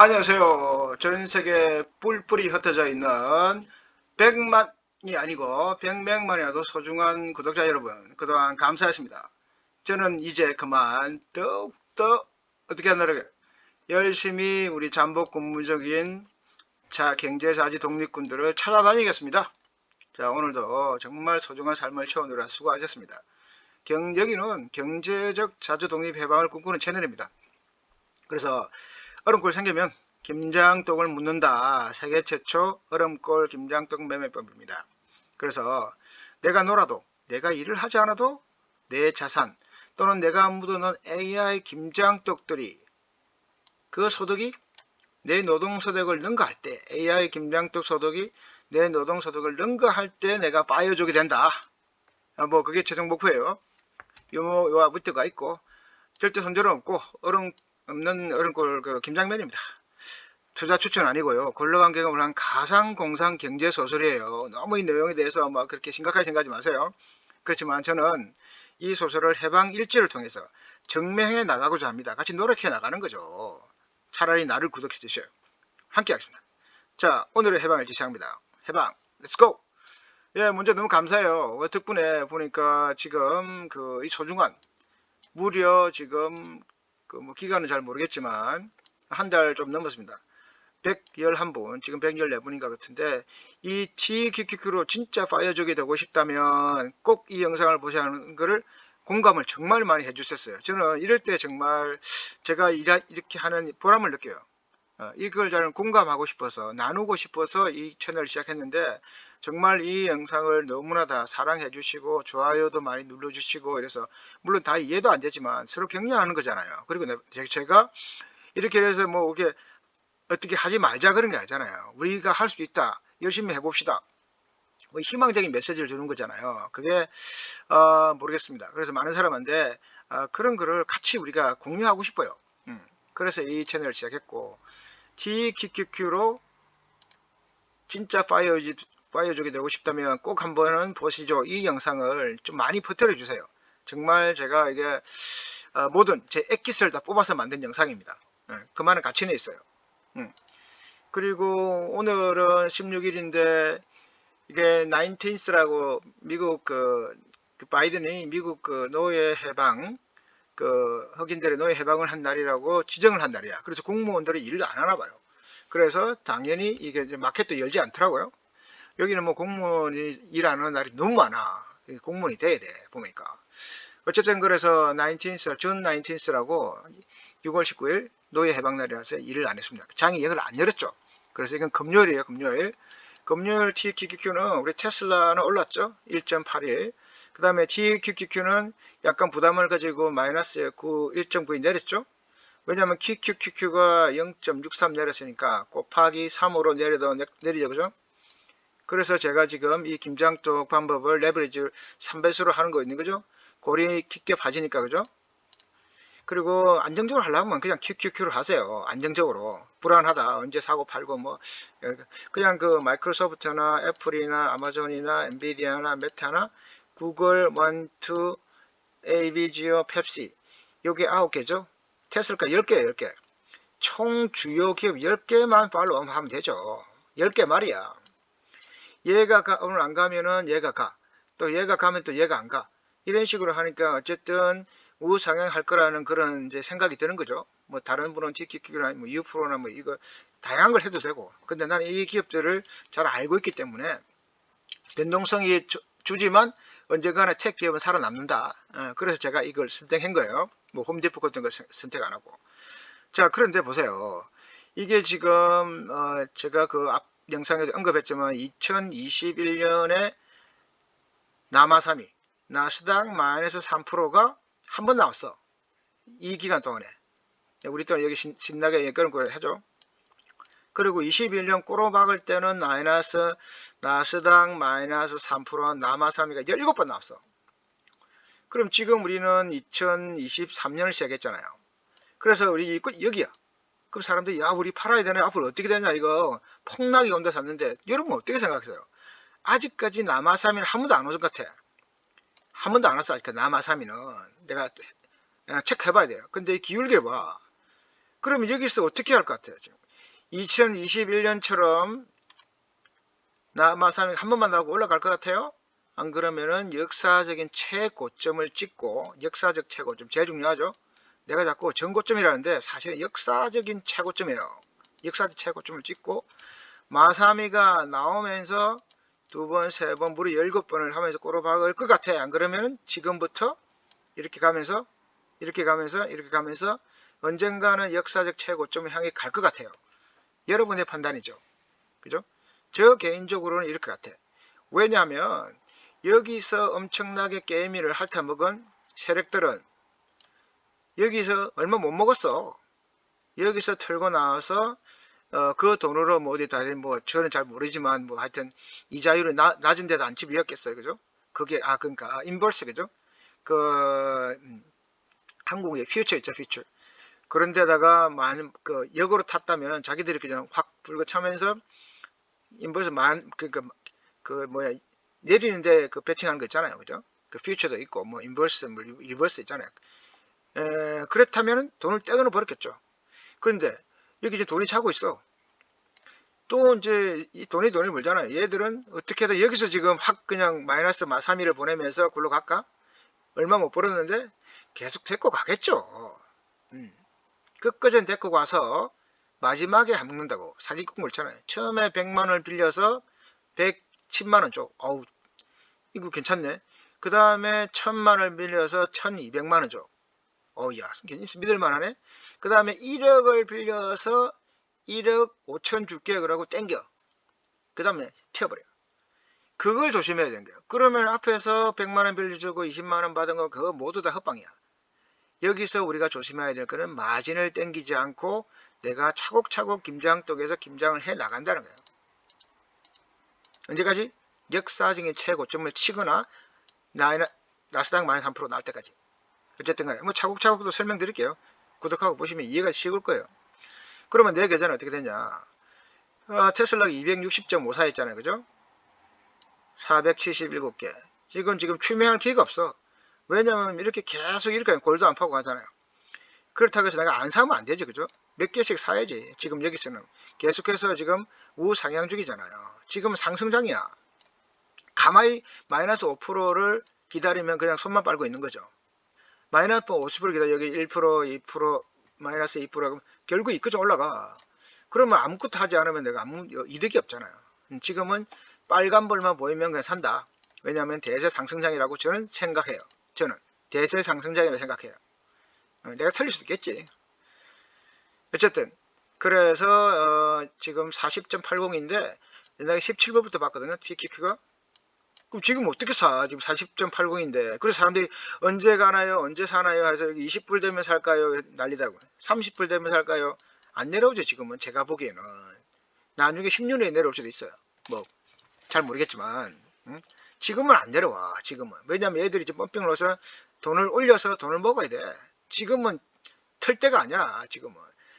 안녕하세요. 전 세계 뿔뿔이 흩어져 있는 100만이 아니고 100명만이라도 소중한 구독자 여러분 그동안 감사했습니다. 저는 이제 그만 더욱더 어떻게 하느라 열심히 우리 잠복 근무적인 자 경제사지 독립군들을 찾아다니겠습니다. 자 오늘도 정말 소중한 삶을 채우느라 수고하셨습니다. 경, 여기는 경제적 자주 독립 해방을 꿈꾸는 채널입니다. 그래서 얼음골 생기면 김장떡을 묻는다. 세계 최초 얼음골 김장떡 매매법입니다. 그래서 내가 놀아도 내가 일을 하지 않아도 내 자산 또는 내가 묻어놓은 AI 김장떡들이 그 소득이 내 노동소득을 능가할 때 AI 김장떡 소득이 내 노동소득을 능가할 때 내가 빠여주게 된다. 아, 뭐 그게 최종 목표예요. 요, 요와 부터가 있고 절대 손절은 없고 얼음 없는 얼음골 그 김장면입니다. 투자 추천 아니고요. 권력관 경험을 한 가상 공상 경제 소설이에요. 너무 이 내용에 대해서 막 그렇게 심각하게 생각하지 마세요. 그렇지만 저는 이 소설을 해방 일지를 통해서 증명해 나가고자 합니다. 같이 노력해 나가는 거죠. 차라리 나를 구독해 주세요. 함께 하겠습니다. 자, 오늘의 해방일지 시작합니다. 해방, 렛츠고! 예, 문제 너무 감사해요. 어, 덕분에 보니까 지금 그 이 소중한 무려 지금 그 뭐 기간은 잘 모르겠지만 한 달 좀 넘었습니다. 111분, 지금 114분인가 같은데 이 TQQQ로 진짜 파이어족이 되고 싶다면 꼭 이 영상을 하는 거를 공감을 정말 많이 해주셨어요. 저는 이럴 때 정말 제가 이렇게 하는 보람을 느껴요. 어, 이걸 저는 공감하고 싶어서 나누고 싶어서 이 채널을 시작했는데 정말 이 영상을 너무나 다 사랑해 주시고 좋아요도 많이 눌러 주시고 이래서 물론 다 이해도 안 되지만 서로 격려하는 거잖아요. 그리고 제가 이렇게 해서 뭐 이게 어떻게 하지 말자 그런 게 아니잖아요. 우리가 할 수 있다. 열심히 해봅시다. 뭐 희망적인 메시지를 주는 거잖아요. 그게 어, 모르겠습니다. 그래서 많은 사람한테 어, 그런 거를 같이 우리가 공유하고 싶어요. 음, 그래서 이 채널을 시작했고 TQQQ로 진짜 파이어지, 파이어족이 되고 싶다면 꼭 한번은 보시죠. 이 영상을 좀 많이 퍼뜨려 주세요. 정말 제가 이게 어, 모든 제 액기스를 다 뽑아서 만든 영상입니다. 네, 그만한 가치는 있어요. 음. 그리고 오늘은 16일인데 이게 19스라고 미국 그, 그 바이든이 미국 그 노예 해방 그 흑인들의 노예 해방을 한 날이라고 지정을 한 날이야. 그래서 공무원들이 일을 안 하나 봐요. 그래서 당연히 이게 마켓도 열지 않더라고요. 여기는 뭐 공무원이 일하는 날이 너무 많아. 공무원이 돼야 돼, 보니까. 어쨌든 그래서 19스, 준 19스라고 6월 19일 노예 해방 날이라서 일을 안 했습니다. 장이 역을 안 열었죠. 그래서 이건 금요일이에요, 금요일. 금요일 TQQQ는 우리 테슬라는 올랐죠. 1.81. 그 다음에 TQQQ는 약간 부담을 가지고 마이너스 9 1.9이 내렸죠. 왜냐하면 QQQQ가 0.63 내렸으니까 곱하기 3으로 내려도 내리죠. 그죠? 그래서 제가 지금 이 김장떡 방법을 레버리지 3배수로 하는 거 있는 거죠. 골이 깊게 빠지니까 그죠? 그리고 안정적으로 하려면 그냥 QQQ를 하세요. 안정적으로. 불안하다. 언제 사고 팔고 뭐 그냥 그 마이크로소프트나 애플이나 아마존이나 엔비디아나 메타나 구글, 원투, ABGO, 펩시 요게 9개죠. 테슬카 10개 10개. 총 주요 기업 10개만 팔로우 하면 되죠. 10개 말이야. 얘가 가, 오늘 안 가면은 얘가 가. 또 얘가 가면 또 얘가 안 가. 이런 식으로 하니까 어쨌든 우상향할 거라는 그런 이제 생각이 드는 거죠. 뭐 다른 분은 TQQ나 뭐 U 프로나 뭐 이거 다양한 걸 해도 되고. 근데 나는 이 기업들을 잘 알고 있기 때문에 변동성이 주, 주지만 언젠가는 책 기업은 살아남는다. 어, 그래서 제가 이걸 선택한 거예요. 뭐 홈디포 같은 거 선택 안 하고. 자, 그런데 보세요. 이게 지금 어, 제가 그 앞 영상에도 언급했지만 2021년에 남아삼이 나스닥 마이너스 3%가 한 번 나왔어. 이 기간 동안에. 우리 또 여기 신, 나게 그런 걸 해줘. 그리고 21년 꼬로 박을 때는 마이너스 나스닥 마이너스 3% 남아삼이가 17번 나왔어. 그럼 지금 우리는 2023년을 시작했잖아요. 그래서 우리 여기야. 그럼 사람들이 야 우리 팔아야 되네 앞으로 어떻게 되냐 이거 폭락이 온다 샀는데 여러분 어떻게 생각하세요? 아직까지 남아삼이는 한 번도 안 오는 것 같아. 한 번도 안 왔어 아직 남아삼이는 내가 체크해봐야 돼요. 근데 기울기를 봐. 그러면 여기서 어떻게 할 것 같아요? 지금 2021년처럼 나마삼이 한 번만 나오고 올라갈 것 같아요? 안 그러면은 역사적인 최고점을 찍고 역사적 최고점 제일 중요하죠. 내가 자꾸 전고점이라는데 사실 역사적인 최고점이에요. 역사적 최고점을 찍고 마사미가 나오면서 두 번, 세 번, 무려 열곱 번을 하면서 꼬로박을 것 같아. 안 그러면은 지금부터 이렇게 가면서 이렇게 가면서 이렇게 가면서 언젠가는 역사적 최고점을 향해 갈 것 같아요. 여러분의 판단이죠. 그죠? 저 개인적으로는 것 같아. 왜냐하면 여기서 엄청나게 게임을 핥아먹은 세력들은 여기서 얼마 못 먹었어. 여기서 털고 나와서 어, 그 돈으로 뭐 어디 다니 뭐 저는 잘 모르지만 뭐 하여튼 이자율이 나, 낮은 데도 안 집이었겠어요. 그죠? 그게 아 그러니까 인버스 그죠? 그 음, 한국의 퓨처 있죠, 퓨처. 그런 데다가 많은 그 역으로 탔다면 자기들이 그냥 확 불고 차면서 인버스 만 그러니까 그 뭐야 내리는데 그 배칭하는 거 있잖아요. 그죠? 그 퓨처도 있고 뭐 인버스 뭐 리버스 있잖아요. 에, 그렇다면 돈을 떼어는 버렸겠죠. 그런데 여기 이제 돈이 차고 있어. 또 이제 이 돈이 돈이 물잖아요. 얘들은 어떻게든 여기서 지금 확 그냥 마이너스 마사미를 보내면서 굴러 갈까? 얼마 못 벌었는데 계속 데리고 가겠죠. 음. 끝까지 데리고 가서 마지막에 안 먹는다고 사기꾼 물잖아요. 처음에 100만 원을 빌려서 110만 원 줘. 어우 이거 괜찮네. 그 다음에 1000만 원을 빌려서 1200만 원 줘. 어우야 믿을만하네. 그 다음에 1억을 빌려서 1억 5천 줄게 그러고 땡겨. 그 다음에 튀어버려. 그걸 조심해야 되는 거예요. 그러면 앞에서 100만원 빌려주고 20만원 받은 거 그거 모두 다 헛방이야. 여기서 우리가 조심해야 될 거는 마진을 땡기지 않고 내가 차곡차곡 김장독에서 김장을 해 나간다는 거예요. 언제까지? 역사적인 최고점을 치거나 나스닥 마이너스 3% 나올 때까지. 어쨌든 간에 뭐 차곡차곡도 설명드릴게요. 구독하고 보시면 이해가 쉬울 거예요. 그러면 내 계좌는 어떻게 되냐? 어, 테슬라가 260.54 했잖아요. 그죠? 477개. 지금 지금 추명할 기회가 없어. 왜냐면 이렇게 계속 이렇게 골도 안 파고 가잖아요. 그렇다고 해서 내가 안 사면 안 되지. 그죠? 몇 개씩 사야지. 지금 여기서는 계속해서 지금 우상향 중이잖아요. 지금 상승장이야. 가만히 마이너스 5%를 기다리면 그냥 손만 빨고 있는 거죠. 마이너스 50% 기다려 여기 1% 2% 마이너스 2% 하면 결국 이끝이 올라가. 그러면 아무것도 하지 않으면 내가 아무 이득이 없잖아요. 음, 지금은 빨간불만 보이면 그냥 산다. 왜냐하면 대세 상승장이라고 저는 생각해요. 저는 대세 상승장이라고 생각해요. 어, 내가 틀릴 수도 있겠지. 어쨌든 그래서 어, 지금 40.80인데 옛날에 17불부터 봤거든요. TQQ가. 그럼 지금 어떻게 사? 지금 40.80인데. 그래서 사람들이 언제 가나요? 언제 사나요? 해서 20불 되면 살까요? 난리다고. 30불 되면 살까요? 안 내려오죠, 지금은. 제가 보기에는. 나중에 10년에 내려올 수도 있어요. 뭐, 잘 모르겠지만. 응? 지금은 안 내려와, 지금은. 왜냐면 얘들이 지금 펌핑을 넣어서 돈을 올려서 돈을 먹어야 돼. 지금은 틀 때가 아니야, 지금은.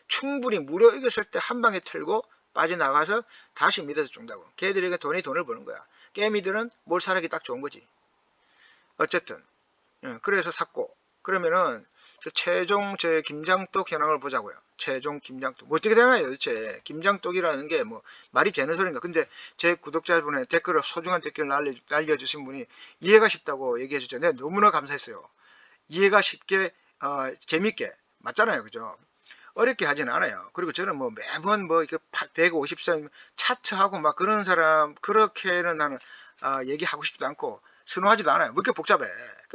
충분히 무료 이겼을 때 한 방에 틀고 빠져나가서 다시 믿어서 준다고. 걔들에게 돈이 돈을 버는 거야. 깨미들은 뭘 사라기 딱 좋은 거지. 어쨌든 예, 그래서 샀고 그러면은 최종 제 김장떡 현황을 보자고요. 최종 김장떡. 뭐 어떻게 되나요 도대체? 김장떡이라는 게 뭐 말이 되는 소리인가? 근데 제 구독자분의 댓글을 소중한 댓글을 날려, 주신 분이 이해가 쉽다고 얘기해 내가 너무나 감사했어요. 이해가 쉽게 어, 재밌게. 맞잖아요 그죠 어렵게 하지는 않아요. 그리고 저는 뭐 매번 뭐 이렇게 150선 차트하고 막 그런 사람 그렇게는 나는 아, 얘기하고 싶지도 않고 선호하지도 않아요. 뭐 이렇게 복잡해.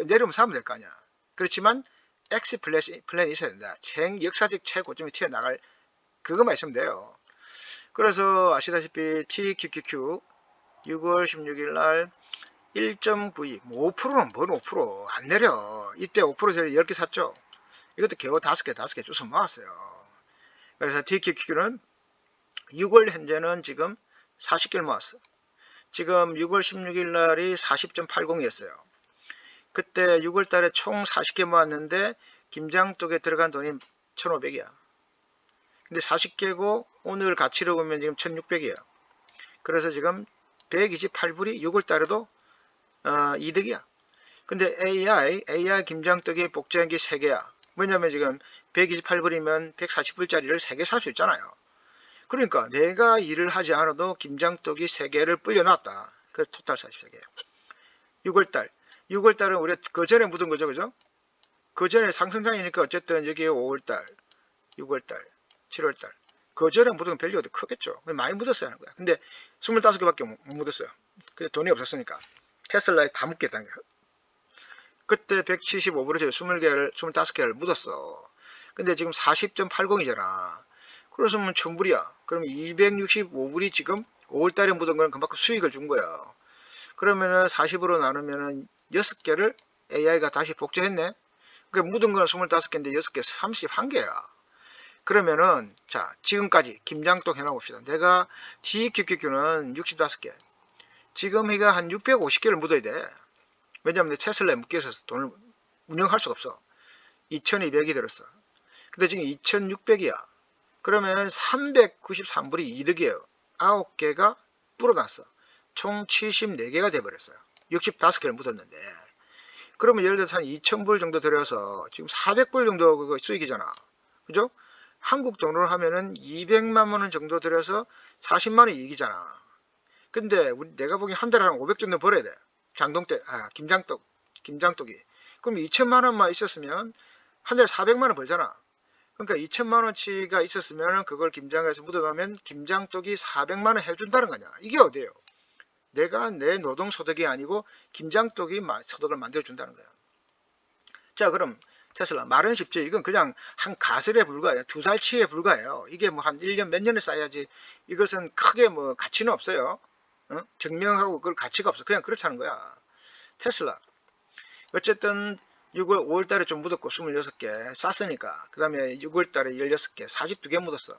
내려오면 사면 될 거 아니야. 그렇지만 X 플랜이, 플랜이 있어야 된다. 생 역사적 최고점이 튀어나갈 그것만 있으면 돼요. 그래서 아시다시피 TQQQ 6월 16일 날 1.92, 뭐 5%는 뭔 5%안 내려. 이때 5%에서 10개 샀죠. 이것도 겨우 5개, 5개 주워 모았어요. 그래서 DQQ는 6월 현재는 지금 40개를 모았어. 지금 6월 16일 날이 40.80이었어요. 그때 6월 달에 총 40개 모았는데 김장 쪽에 들어간 돈이 1,500이야. 근데 40개고 오늘 가치로 보면 지금 1,600이에요. 그래서 지금 128불이 6월 달에도 어, 이득이야. 근데 AI, AI 김장떡이 복제한 게 3개야. 왜냐면 지금 128불이면 140불짜리를 3개 살 수 있잖아요. 그러니까 내가 일을 하지 않아도 김장떡이 3개를 불려놨다. 그래서 토탈 43개. 6월달. 6월달은 우리가 그 전에 묻은 거죠. 그죠? 그 전에 상승장이니까 어쨌든 여기 5월달, 6월달, 7월달. 그 전에 묻은 밸류가 더 크겠죠. 많이 묻었어야 하는 거야. 근데 25개밖에 못 묻었어요. 근데 돈이 없었으니까. 테슬라에 다 묻겠다는 거야. 그때 175불에서 20개를, 25개를 묻었어. 근데 지금 40.80이잖아. 그래서면 1000불이야. 그럼 265불이 지금 5월달에 묻은 거는 그만큼 수익을 준 거야. 그러면은 40으로 나누면은 6개를 AI가 다시 복제했네. 그 묻은 거는 25개인데 6개 31개야. 그러면은 자 지금까지 김장떡 해놔봅시다. 내가 TQQQ는 65개. 지금 이가 한 650개를 묻어야 돼. 왜냐면 내 테슬라에 묶여 있어서 돈을 운영할 수가 없어. 2200이 들었어. 근데 지금 2600이야. 그러면 393불이 이득이에요. 9개가 불어났어. 총 74개가 돼버렸어요. 65개를 묻었는데. 그러면 예를 들어서 한 2000불 정도 들여서 지금 400불 정도 수익이잖아. 그죠? 한국 돈으로 하면은 200만 원 정도 들여서 40만 원 이익이잖아. 근데 우리 내가 보기엔 한 달에 한 500 정도 벌어야 돼. 장동 때, 아, 김장떡, 김장떡이. 그럼 2천만 원만 있었으면 한 달에 400만 원 벌잖아. 그러니까 2천만 원치가 있었으면 그걸 김장에서 묻어놓으면 김장떡이 400만 원 해준다는 거냐. 이게 어디예요? 내가 내 노동 소득이 아니고 김장떡이 마- 소득을 만들어준다는 거야. 자, 그럼 테슬라 말은 쉽죠. 이건 그냥 한 가설에 불과해요. 두 살치에 불과해요. 이게 뭐 한 1년 몇 년을 쌓여야지 이것은 크게 뭐 가치는 없어요. 어? 증명하고 그걸 가치가 없어. 그냥 그렇다는 거야. 테슬라. 어쨌든 6월, 5월 달에 좀 묻었고 26개 쌌으니까 그 다음에 6월 달에 16개 42개 묻었어.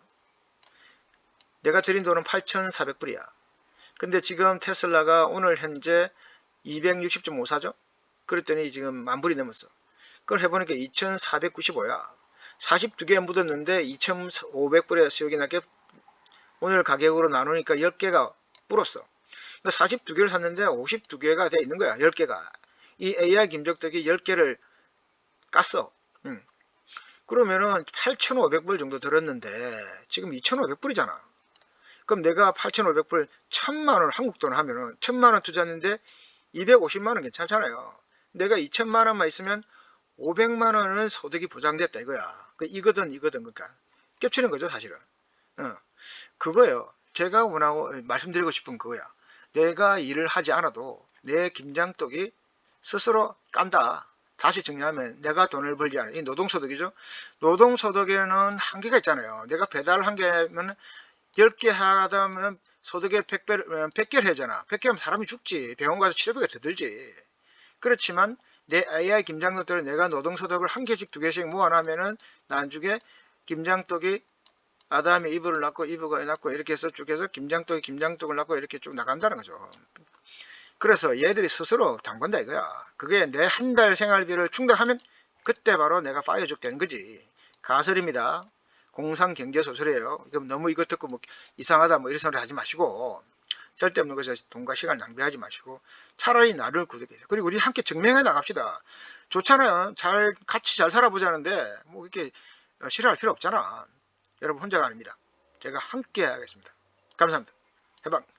내가 드린 돈은 8,400불이야. 근데 지금 테슬라가 오늘 현재 260.54죠? 그랬더니 지금 만불이 넘었어. 그걸 해보니까 2,495야. 42개 묻었는데 2,500불에 수익이 나게 오늘 가격으로 나누니까 10개가 불었어. 그러니까 42개를 샀는데 52개가 돼 있는 거야. 10개가. 이 AI 김적덕이 10개를 깠어. 음. 그러면은 8,500불 정도 들었는데 지금 2,500불이잖아. 그럼 내가 8,500불 1,000만 원 한국 돈 하면은 1,000만 원 투자했는데 250만 원 괜찮잖아요. 내가 2천만 원만 있으면 500만 원은 소득이 보장됐다 이거야. 그 이거든 이거든 그러니까 겹치는 거죠 사실은. 어. 그거예요. 제가 원하고 말씀드리고 싶은 그거야. 내가 일을 하지 않아도 내 김장떡이 스스로 깐다. 다시 정리하면 내가 돈을 벌지 않아. 이 노동소득이죠. 노동소득에는 한계가 있잖아요. 내가 배달 한 개면 10개 하다면 소득의 100배, 100개를 하잖아. 100개 하면 사람이 죽지. 병원 가서 치료비가 더 들지. 그렇지만 내 AI 김장떡들을 내가 노동소득을 한 개씩 두 개씩 모아놓으면은 나중에 김장떡이 아담이 이브를 낳고 이브가 애 낳고 이렇게 해서 쭉 해서 김장떡이 김장떡을 낳고 이렇게 쭉 나간다는 거죠. 그래서 얘들이 스스로 담근다 이거야. 그게 내 한 달 생활비를 충당하면 그때 바로 내가 파이어족 되는 거지. 가설입니다. 공상 경제 소설이에요. 이거 너무 이것 듣고 뭐 이상하다 뭐 이런 소리 하지 마시고 쓸데없는 것에 돈과 시간 낭비하지 마시고 차라리 나를 구독해. 그리고 우리 함께 증명해 나갑시다. 좋잖아요. 잘 같이 잘 살아보자는데 뭐 이렇게 싫어할 필요 없잖아. 여러분 혼자가 아닙니다. 제가 함께 하겠습니다. 감사합니다. 해방.